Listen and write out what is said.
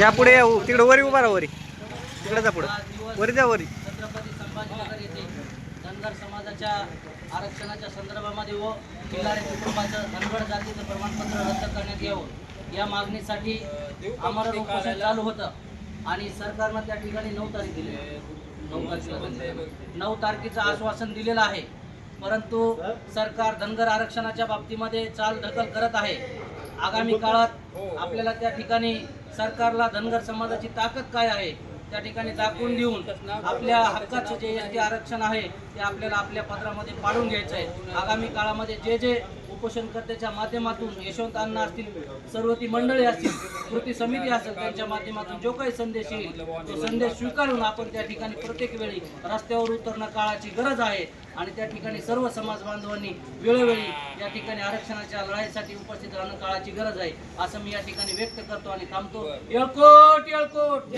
या पुढे या तिकडे वरी उभा राहा वरी. तिकडे जा पुढे. वरी जा वरी. छत्रपती संभाजीनगर येथे धनगर समाजाच्या आरक्षणाच्या संदर्भामध्ये व किल्लारी कुटुंबाचं धनगड जातीचं प्रमाणपत्र रद्द करण्यात यावं. या मागणीसाठी आमरण उपोषण चालू होतं आणि सरकारनं त्या ठिकाणी नऊ तारीख दिली. नऊ तारखेला. नऊ तारखेचं आश्वासन दिलेलं आहे. परंतु सरकार धनगर आरक्षणाच्या बाबतीमध्ये चाल ढकल करत आहे. आगामी काळात आपल्याला त्या ठिकाणी सरकारला धनगर समाजाची ताकद काय आहे त्या ठिकाणी दाखवून देऊन आपल्या हक्काचं जे एस टी आरक्षण आहे ते आपल्याला आपल्या पत्रामध्ये पाडून घ्यायचं आहे. आगामी काळामध्ये जे जे उपोषणकर्त्याच्या माध्यमातून यशवंत अण्णा असतील सर्व ती मंडळी असतील कृती समिती असेल त्यांच्या माध्यमातून जो काही संदेश येईल तो संदेश स्वीकारून आपण त्या ठिकाणी प्रत्येक वेळी रस्त्यावर उतरणं काळाची गरज आहे. आणि त्या ठिकाणी सर्व समाज बांधवांनी वेळोवेळी या ठिकाणी आरक्षणाच्या लढाईसाठी उपस्थित राहणं काळाची गरज आहे असं मी या ठिकाणी व्यक्त करतो आणि थांबतो. येळकोट येळकोट.